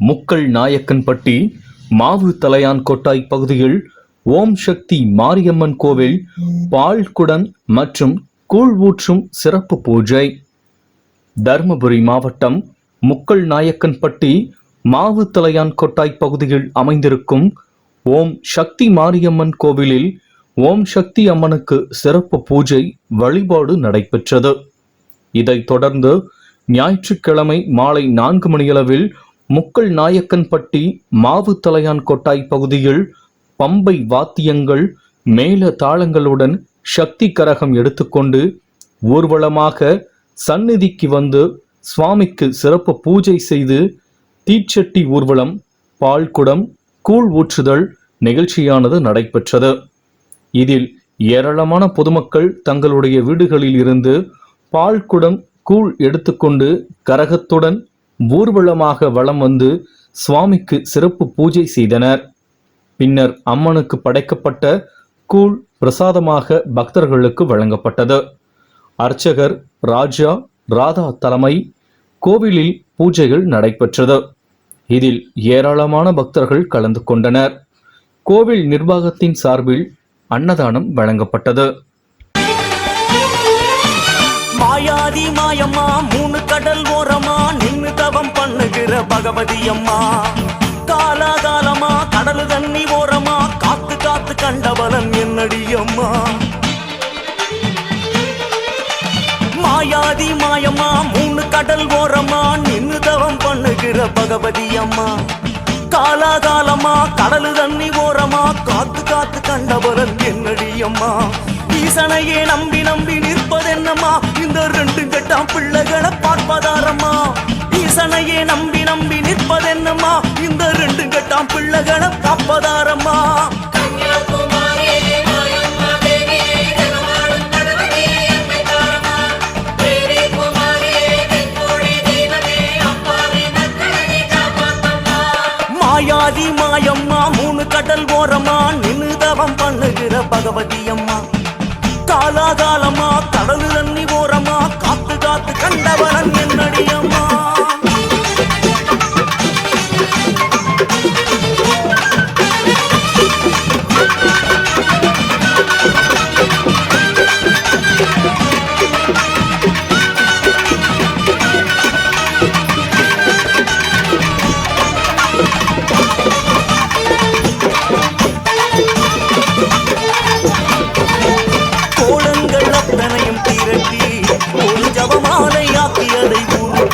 முக்கள் நாயக்கன்பட்டி மாவு தலையான் கொட்டாய் பகுதியில் ஓம் சக்தி மாரியம்மன் கோவில் பால்குடம் மற்றும் கூழ் ஊற்றும் சிறப்பு பூஜை. தருமபுரி மாவட்டம் முக்கள் நாயக்கன்பட்டி மாவு தலையான் கொட்டாய் பகுதியில் அமைந்திருக்கும் ஓம் சக்தி மாரியம்மன் கோவிலில் ஓம் சக்தி அம்மனுக்கு சிறப்பு பூஜை வழிபாடு நடைபெற்றது. இதைத் தொடர்ந்து ஞாயிற்றுக்கிழமை மாலை நான்கு மணியளவில் முக்கள் நாயக்கன்பட்டி மாவு தலையான் கொட்டாய் பகுதியில் பம்பை வாத்தியங்கள் மேல தாளங்களுடன் சக்தி கரகம் எடுத்துக்கொண்டு ஊர்வலமாக சந்நிதிக்கு வந்து சுவாமிக்கு சிறப்பு பூஜை செய்து தீச்சட்டி ஊர்வலம் பால்குடம் கூழ் ஊற்றுதல் நிகழ்ச்சியானது நடைபெற்றது. இதில் ஏராளமான பொதுமக்கள் தங்களுடைய வீடுகளில் இருந்து பால்குடம் கூழ் எடுத்துக்கொண்டு கரகத்துடன் ஊர்வலமாக வலம் வந்து சுவாமிக்கு சிறப்பு பூஜை செய்தனர். பின்னர் அம்மனுக்கு படைக்கப்பட்ட கூழ் பிரசாதமாக பக்தர்களுக்கு வழங்கப்பட்டது. அர்ச்சகர் ராஜா ராதா தலைமை கோவிலில் பூஜைகள் நடைபெற்றது. இதில் ஏராளமான பக்தர்கள் கலந்து கொண்டனர். கோவில் நிர்வாகத்தின் சார்பில் அன்னதானம் வழங்கப்பட்டது. மாயாதி மாயம்மா மூணு கடல் ஓரமா நின்று தவம் பண்ணுகிற பகவதி அம்மா காலாகாலமா கடலு தண்ணி ஓரமா காத்து காத்து கண்டவளன் என்னடி அம்மா மாயாதி மாயமா மூணு கடல் ஓரமா நின்று தவம் பண்ணுகிற பகவதி அம்மா காலாகாலமா கடலு தண்ணி ஓரமா காத்து காத்து கண்டவளன் என்னடி அம்மா ஈசனையே நம்பி நம்பி நிற்பதென்னம்மா? இந்த ரெண்டு கட்டாம் பிள்ளைகளை பார்ப்பதாரம்மா. ஈசனையே நம்பி நம்பி நிற்பதென்னம்மா? இந்த ரெண்டு கட்டாம் பிள்ளைகளை காப்பதாரம்மா. மாயாதி மாயம்மா மூணு கடல் ஓரமா நின்னு தவம் பண்ணுகிற பகவதி அம்மா காலாகாலமா கடலு தண்ணி ஓரமா காத்து காத்து கண்டவரன் என்னடி அம்மா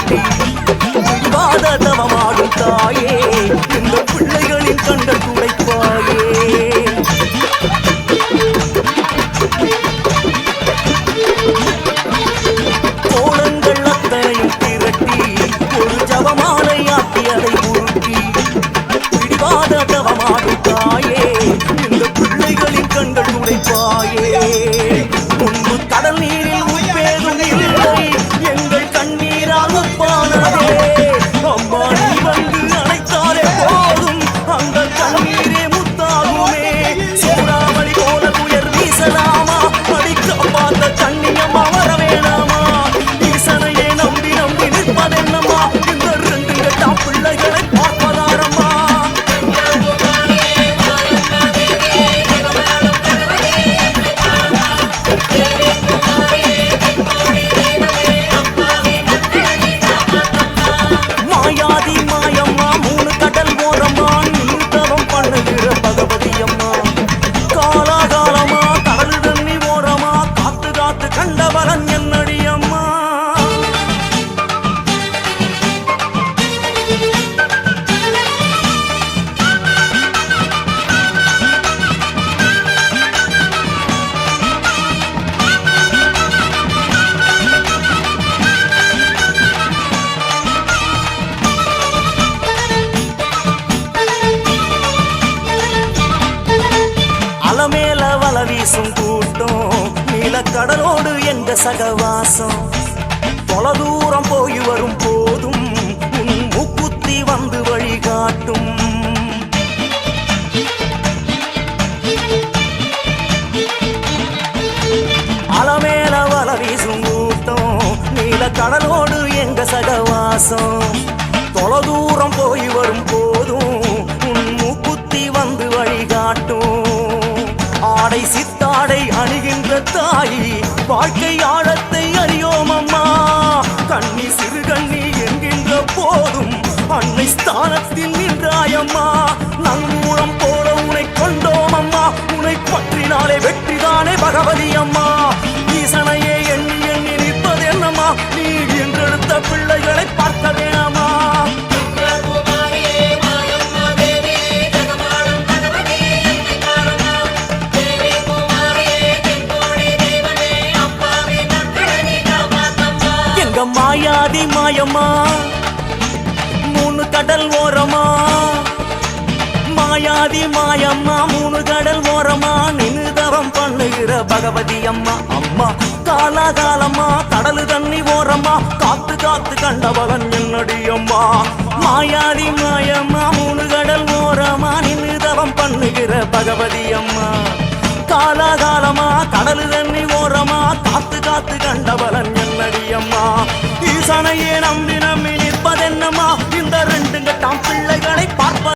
உருட்டி தவமாடும் தாயே இந்த பிள்ளைகளின் கண்ட துடைப்பாயே. கோலங்கள் அத்தனையும் திரட்டி ஒரு ஜபமாலையாக்கியதை உருட்டி பிடிவாத தவமாடும் தாயே இந்த பிள்ளைகளின் கண்கள் உடைப்பாயே பேசும் கூட்டம். நிலக்கடலோடு எந்த சகவாசம். தொல தூரம் போய் வரும் போதும் உன் மூக்குத்தி வந்து வழிகாட்டும். அலமேல வல வீசும் கூட்டம். நிலக்கடலோடு எங்க சகவாசம். தொல தூரம் போய் வரும் போதும் உன் மூக்குத்தி வந்து வழிகாட்டும். ஆடை சித்தாடை அணிகின்ற தாய் வாழ்க்கை நதி மாயமா மூணு கடல் ஓரமா. மாயாதி மாயம்மா மூணு கடல் ஓரமா. நின்னு தவம் பண்ணுகிற பகவதி அம்மா அம்மா. காலா காலமா கடலு தண்ணி ஓரமா. காத்து காத்து கண்டவளன் என்னடி அம்மா. மாயாதி மாயம்மா மூணு கடல் ஓரமா. நின்னு தவம் பண்ணுகிற பகவதி அம்மா. காலா காலமா கடலு தண்ணி ஓரமா. காத்து காத்து கண்டவளன் என்னடி அம்மா. ஈசனையே நம்பின